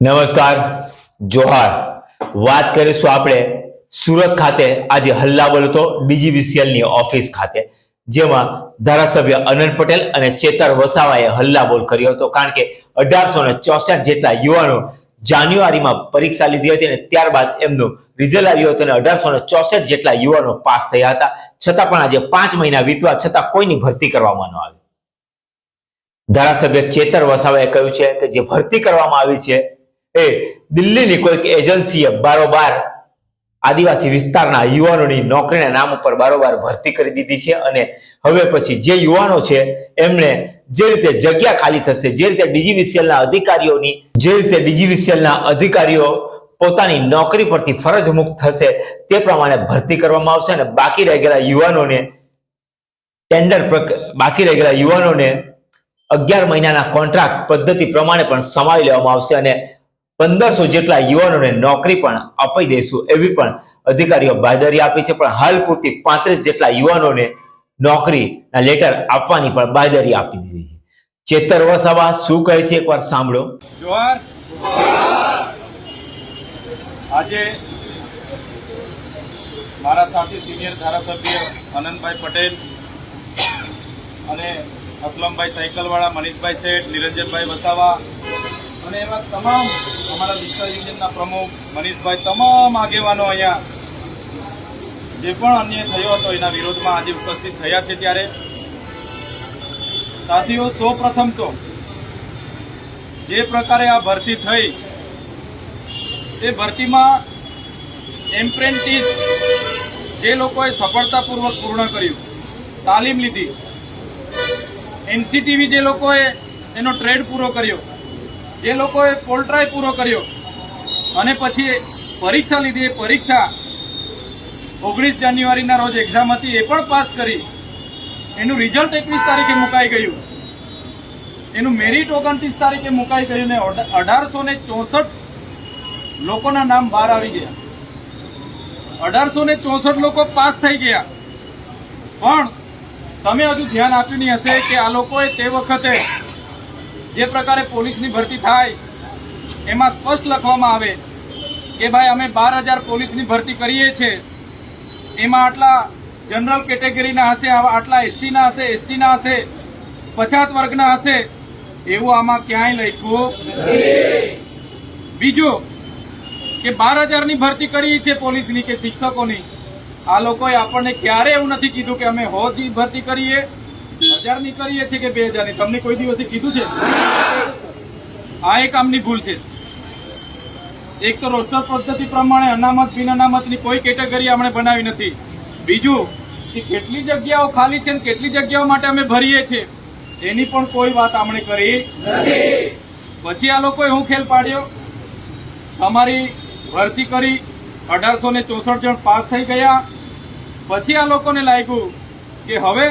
નમસ્કાર, જોહાર. વાત કરીશું આપણે સુરત ખાતે આજે હલ્લાબોલ હતો ડીજીવીસીએલની ઓફિસ ખાતે, જેમાં ધારાસભ્ય અનંત પટેલ અને ચેતર વસાવાએ હલ્લાબોલ કર્યો હતો. કારણ કે અઢારસો ચોસઠ જેટલા યુવાનો જાન્યુઆરીમાં પરીક્ષા લીધી હતી અને ત્યારબાદ એમનું રિઝલ્ટ આવ્યું હતું અને અઢારસો ચોસઠ જેટલા યુવાનો પાસ થયા હતા. છતાં પણ આજે પાંચ મહિના વીતવા છતાં કોઈની ભરતી કરવામાં ન આવી. ધારાસભ્ય ચેતર વસાવાએ કહ્યું છે કે જે ભરતી કરવામાં આવી છે એ દિલ્હીની કોઈક એજન્સીએ બારોબાર આદિવાસી વિસ્તારના યુવાનોની નોકરીના નામ ઉપર બારોબાર ભરતી કરી દીધી છે અને હવે પછી જે યુવાનો છે, એમને જે રીતે જગ્યા ખાલી થશે, જે રીતે ડીજીવીસીએલના અધિકારીઓની, જે રીતે ડીજીવીસીએલના અધિકારીઓ પોતાની નોકરી પરથી ફરજ મુક્ત થશે, તે પ્રમાણે ભરતી કરવામાં આવશે અને બાકી રહી ગયેલા યુવાનોને ટેન્ડર બાકી રહી ગયેલા યુવાનોને અગિયાર મહિનાના કોન્ટ્રાક્ટ પદ્ધતિ પ્રમાણે પણ સમાવી લેવામાં આવશે અને પંદરસો જેટલા યુવાનોને નોકરી પણ અપાઈ દઈશું એવી પણ અધિકારીઓ બાંયધરી આપી છે. પણ હાલ પૂરતી પાંત્રીસ જેટલા યુવાનોને નોકરીના લેટર આપવાની પણ બાંયધરી આપી દીધી છે. ચેતર વસાવા, શું કહે છે? એકવાર સાંભળો. આજે મારા સાથી સિનિયર ધારાસભ્ય આનંદભાઈ પટેલ અને અસલમભાઈ સાયકલવાળા મનીષભાઈ શેઠ, નિરંજનભાઈ વસાવા અને એમાં તમામ અમારા દીક્ષા યુનિયનના પ્રમુખ મનીષભાઈ, તમામ આગેવાનો અહીંયા જે પણ અન્ય થયો હતો એના વિરોધમાં આજે ઉપસ્થિત થયા છે ત્યારે. સાથીઓ સૌ પ્રથમ તો જે પ્રકારે આ ભરતી થઈ તે ભરતીમાં એમ્પ્રેન્ટિસ જે લોકોએ સફળતાપૂર્વક પૂર્ણ કર્યું, તાલીમ લીધી, એનસીટીવી જે લોકોએ એનો ટ્રેડ પૂરો કર્યો જે લોકોએ પોલ્ટ્રાય પૂરો કર્યો અને પછી પરીક્ષા લીધી. એ પરીક્ષા ઓગણીસ જાન્યુઆરીના રોજ એક્ઝામ હતી. એ પણ પાસ કરી. એનું રિઝલ્ટ એકવીસ તારીખે મુકાઈ ગયું. એનું મેરિટ ઓગણત્રીસ તારીખે મુકાઈ ગયું ને અઢારસો ને ચોસઠ લોકોના નામ બહાર આવી ગયા. અઢારસો ને ચોસઠ લોકો પાસ થઈ ગયા. પણ તમે હજુ ધ્યાન આપ્યું નહીં હશે કે આ લોકોએ તે વખતે જે પ્રકારે પોલીસની ભરતી થાય, એમાં સ્પષ્ટ લખવામાં આવે કે ભાઈ, અમે બાર હજાર પોલીસની ભરતી કરીએ છીએ એમાં આટલા જનરલ કેટેગરીના હશે આટલા એસસીના હશે, એસટીના હશે, પછાત વર્ગના હશે, એવું આમાં ક્યાંય લખ્યું બીજું કે બાર હજારની ભરતી કરી છે પોલીસની કે શિક્ષકોની, આ લોકોએ આપણને ક્યારે એવું નથી કીધું કે અમે હોની ભરતી કરીએ હજારની કરીએ છીએ કે બે હજારની તમને કોઈ દિવસે કીધું છે? આ એક આમની ભૂલ છે. એક તો રોસ્ટર પદ્ધતિ પ્રમાણે અનામત, બિન અનામતની કોઈ કેટેગરી આપણે બનાવી નથી. બીજું, કે કેટલી જગ્યાઓ ખાલી છે ને કેટલી જગ્યાઓ માટે અમે ભરીએ છીએ, એની પણ કોઈ વાત આપણે કરી પછી આ લોકોએ હું ખેલ પાડ્યો? અમારી ભરતી કરી, અઢારસો ને ચોસઠ જણ પાસ થઈ ગયા. પછી આ લોકોને લાગ્યું કે હવે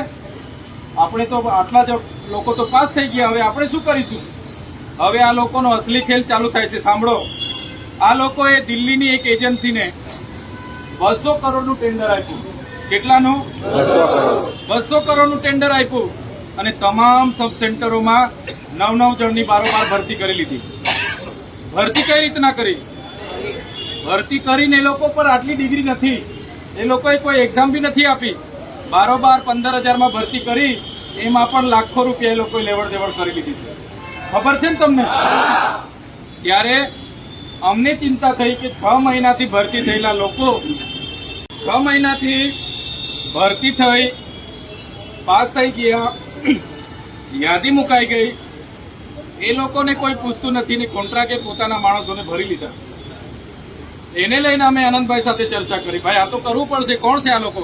આપણે તો આટલા જ લોકો તો પાસ થઈ ગયા. હવે આપણે શું કરીશું? હવે આ લોકોનો અસલી ખેલ ચાલુ થાય છે. સાંભળો. આ લોકોએ દિલ્હીની એક એજન્સીને બસો કરોડનું ટેન્ડર આપ્યું. કેટલાનું? બસો કરોડનું ટેન્ડર આપ્યું. અને તમામ સબ સેન્ટરોમાં નવ નવ જણની બારોબાર ભરતી કરી લીધી. ભરતી કઈ રીતના કરી? ભરતી કરીને એ લોકો પર આટલી ડિગ્રી નથી. એ લોકોએ કોઈ એક્ઝામ બી નથી આપી. બારોબાર પંદર હજારમાં ભરતી કરી, એમાં પણ લાખો રૂપિયા એ લોકોએ લેવડ દેવડ કરી લીધી છે. ખબર છે ને તમને? ત્યારે અમને ચિંતા થઈ કે છ મહિનાથી ભરતી થયેલા લોકો, છ મહિનાથી ભરતી થઈ, પાસ થઈ ગયા, યાદી મુકાઈ ગઈ. એ લોકોને કોઈ પૂછતું નથી ને કોન્ટ્રાક્ટે પોતાના માણસોને ભરી લીધા. એને લઈને અમે આનંદભાઈ સાથે ચર્ચા કરી. ભાઈ, આ તો કરવું પડશે. કોણ છે આ લોકો?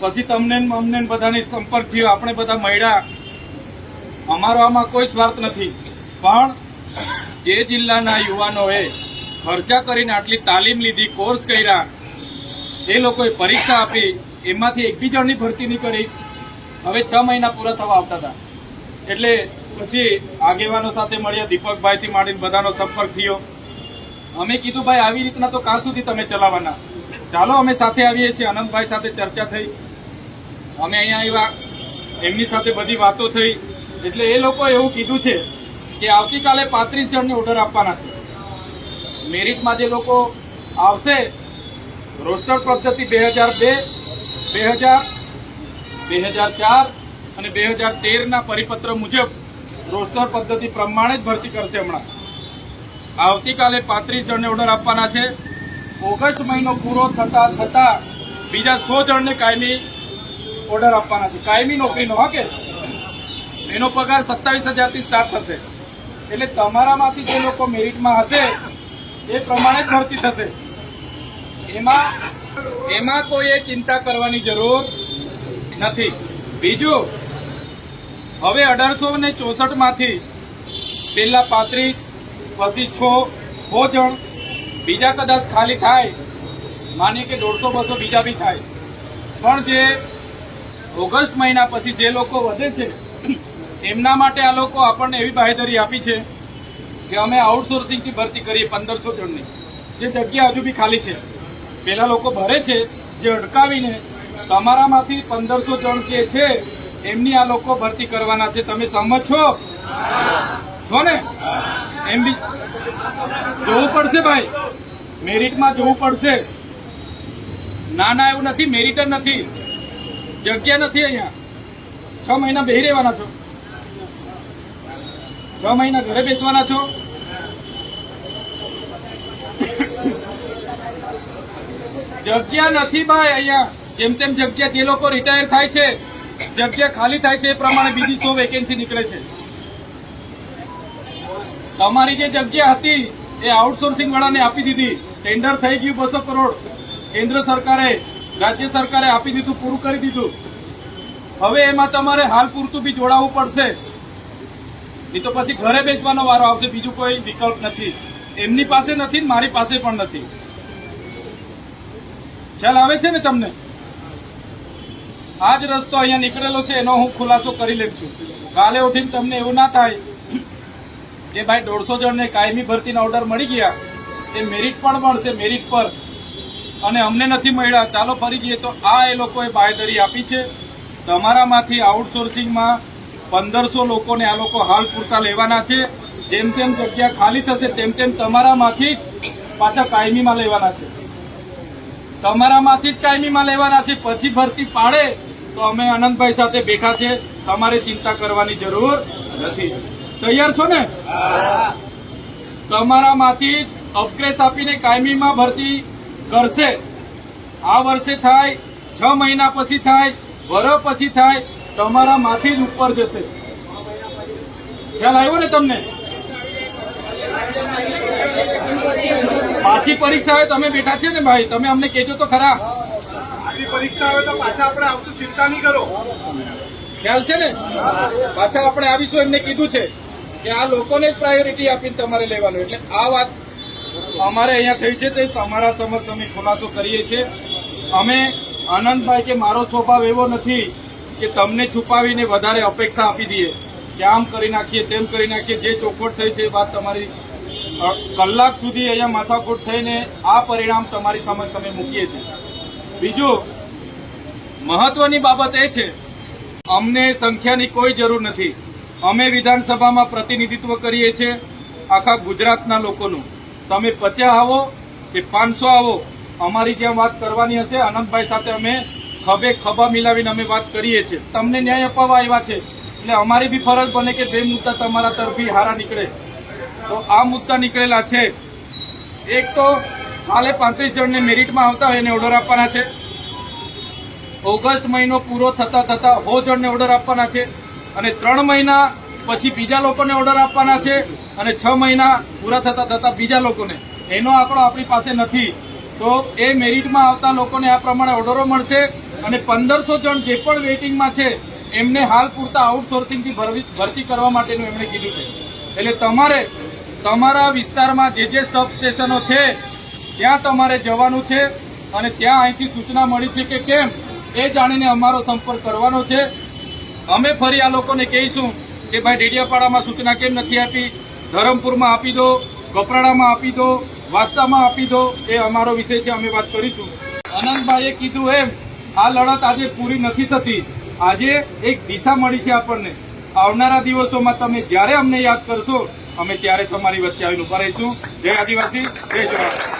પછી તમને અમને બધાની સંપર્ક થયો, આપણે બધા મળ્યા. અમારો આમાં કોઈ સ્વાર્થ નથી. પણ જે જિલ્લાના યુવાનોએ ખર્ચા કરીને આટલી તાલીમ લીધી કોર્સ કર્યા, એ લોકોએ પરીક્ષા આપી, એમાંથી એક બી જણની ભરતી નહીં કરી. હવે છ મહિના પૂરા થવા આવતા હતા. એટલે પછી આગેવાનો સાથે મળ્યા, દીપકભાઈથી માંડીને બધાનો સંપર્ક થયો. અમે કીધું, ભાઈ, આવી રીતના તો કાં સુધી તમે ચલાવવાના? ચાલો, અમે સાથે આવીએ છીએ. અનંતભાઈ સાથે ચર્ચા થઈ. અમે અહીંયા આવ્યા. એમની સાથે બધી વાતો થઈ. એટલે એ લોકો એવું કીધું છે કે આવતીકાલે પાંત્રીસ જણને ઓર્ડર આપવાના છે. મેરિટમાં જે લોકો આવશે, રોસ્ટર પદ્ધતિ બે હજાર બે બે હજાર બે હજાર ચાર અને બે હજાર તેરના પરિપત્ર મુજબ રોસ્ટર પદ્ધતિ પ્રમાણે જ ભરતી કરશે હમણાં. આવતીકાલે પાંત્રીસ જણને ઓર્ડર આપવાના છે. ઓગસ્ટ મહિનો પૂરો થતા થતા બીજા સો જણને કાયમી ઓર્ડર આપવાના છે. કાયમી નોકરીનો, હા કે? એનો પગાર સત્તાવીસ હજારથી સ્ટાર્ટ થશે. એટલે તમારામાંથી જે લોકો મેરિટમાં હશે, એ પ્રમાણે જ ભરતી થશે. એમાં એમાં કોઈએ ચિંતા કરવાની જરૂર નથી. બીજું, હવે અઢારસો ને ચોસઠમાંથી પહેલાં પાંત્રીસ, પછી છ છ જણ, બીજા કદાચ ખાલી થાય. માની કે દોઢસો, બસો બીજા બી થાય. પણ જે ઓગસ્ટ મહિના પછી જે લોકો વસે છે, એમના માટે આ લોકો આપણને એવી બાહેધરી આપી છે કે અમે આઉટસોર્સિંગથી ભરતી કરીએ પંદરસો જણની. જે જગ્યા હજુ બી ખાલી છે. પેલા લોકો ભરે છે, જે અટકાવીને તમારામાંથી પંદરસો જણ જે છે, એમની આ લોકો ભરતી કરવાના છે. તમે સહમત છો? છો ને? એમ બી જોવું પડશે ભાઈ. મેરિટમાં જોવું પડશે. ના ના, એવું નથી. મેરિટ નથી. જગ્યા નથી અહીંયા. છ મહિના બેહી રહેવાના છો. છ મહિના ઘરે બેસવાના છો. જગ્યા નથી ભાઈ અહીંયા. જેમ તેમ જગ્યા જે લોકો રિટાયર થાય છે, જગ્યા ખાલી થાય છે એ પ્રમાણે બીજી સો વેકેન્સી નીકળે છે. તમારી જે જગ્યા હતી, એ આઉટસોર્સિંગ વાળાને આપી દીધી. ટેન્ડર થઈ ગયું બસો કરોડ. કેન્દ્ર સરકારે રાજ્ય સરકારે આપી દીધું, પૂરું કરી દીધું. હવે એમાં તમારે હાલ પૂરતું બી જોડાવવું પડશે. એ તો પછી ઘરે બેસવાનો વારો આવશે, બીજું કોઈ વિકલ્પ નથી. એમની પાસે નથી મારી પાસે પણ નથી. ખ્યાલ આવે છે ને તમને? આ જ રસ્તો અહીંયા નીકળેલો છે, એનો હું ખુલાસો કરી લઉં છું. કાલે ઉઠીને તમને એવું ના થાય કે ભાઈ દોઢસો જણને કાયમી ભરતીના ઓર્ડર મળી ગયા. એ મેરિટ પણ મળશે મેરિટ પર. અને અમને નથી મળ્યા. ચાલો ફરી જઈએ. તો આ એ લોકોએ બાયદરી આપી છે. તમારામાંથી આઉટસોર્સિંગમાં પંદરસો લોકોને આ લોકો હાલ પૂરતા લેવાના છે. જેમ તેમ જગ્યા ખાલી થશે તેમ તેમ તમારામાંથી જ પાછા કાયમીમાં લેવાના છે. તમારામાંથી જ કાયમીમાં લેવાના છે. પછી ભરતી પાડે તો અમે આનંદભાઈ સાથે બેઠા છે. તમારે ચિંતા કરવાની જરૂર નથી. તૈયાર છો ને? તમારામાંથી અપગ્રેસ આપીને કાયમીમાં ભરતી કરશે. આ વર્ષે થાય છ મહિના પછી થાય વર્ષ પછી થાય તમારા માથી જ ઉપર જશે. ખ્યાલ આવ્યો ને તમને? પાછી પરીક્ષા આવે તમે બેઠા છે ને ભાઈ તમે અમને કહેજો તો ખરા. પરીક્ષા આવે તો પાછા આપણે આવશું ચિંતા નહીં કરો. ખ્યાલ છે ને? પાછા આપણે આવીશું એમને કીધું છે કે આ લોકોને જ પ્રાયોરિટી આપીને તમારે લેવાનું. એટલે આ વાત અમારે અહીંયા થઈ છે તે તમારા સમક્ષ અમે ખુલાસો કરીએ છીએ. અમે આનંદભાઈ કે મારો સ્વભાવ એવો નથી કે તમને છુપાવીને વધારે અપેક્ષા આપી દઈએ. કે આમ કરી નાખીએ, તેમ કરી નાખીએ, જે ચોખવટ થઈ છે એ વાત તમારી કલાક સુધી અહીંયા માથાકૂટ થઈને આ પરિણામ તમારી સમક્ષ અમે મૂકીએ છીએ. બીજું, મહત્વની બાબત એ છે, અમને સંખ્યાની કોઈ જરૂર નથી. અમે વિધાનસભામાં પ્રતિનિધિત્વ કરીએ છીએ આખા ગુજરાતના લોકોનું. તમે પચાસ આવો કે પાંચસો આવો, અમારી જ્યાં વાત કરવાની હશે. આનંદભાઈ સાથે અમે ખભે ખભા મિલાવીને અમે વાત કરીએ છીએ. તમને ન્યાય અપાવવા આવ્યા છે. એટલે અમારી બી ફરજ બને કે બે મુદ્દા તમારા તરફી હારા નીકળે. તો આ મુદ્દા નીકળેલા છે. એક તો કાલે પાંત્રીસ જણને મેરિટમાં આવતા હોય એને ઓર્ડર આપવાના છે. ઓગસ્ટ મહિનો પૂરો થતા થતાં હો જણને ઓર્ડર આપવાના છે. અને ત્રણ મહિના પછી બીજા લોકોને ઓર્ડર આપવાના છે અને છ મહિના પૂરા થતા થતા બીજા લોકોને. એનો આંકડો આપણી પાસે નથી. તો એ મેરિટમાં આવતા લોકોને આ પ્રમાણે ઓર્ડરો મળશે અને પંદરસો જણ જે પણ વેઇટિંગમાં છે, એમને હાલ પૂરતા આઉટસોર્સિંગથી ભરતી કરવા માટેનું એમણે કીધું છે. એટલે તમારે તમારા વિસ્તારમાં જે જે સબ સ્ટેશનો છે, ત્યાં તમારે જવાનું છે અને ત્યાં અહીંથી સૂચના મળી છે કે કેમ, એ જાણીને અમારો સંપર્ક કરવાનો છે. અમે ફરી આ લોકોને કહીશું. કે ભાઈ ડેડિયાપાડામાં સૂચના કેમ નથી આપી? ધરમપુરમાં આપી દો, કપરાડામાં આપી દો, વાસ્તામાં આપી દો, એ અમારો વિષય છે, અમે વાત કરીશું. અનંતભાઈએ કીધું એમ, આ લડત આજે પૂરી નથી થતી. આજે એક દિશા મળી છે આપણને. આવનારા દિવસોમાં તમે જ્યારે અમને યાદ કરશો, અમે ત્યારે તમારી વચ્ચે આવીને ઊભા રહીશું. જય આદિવાસી, જય જવાહર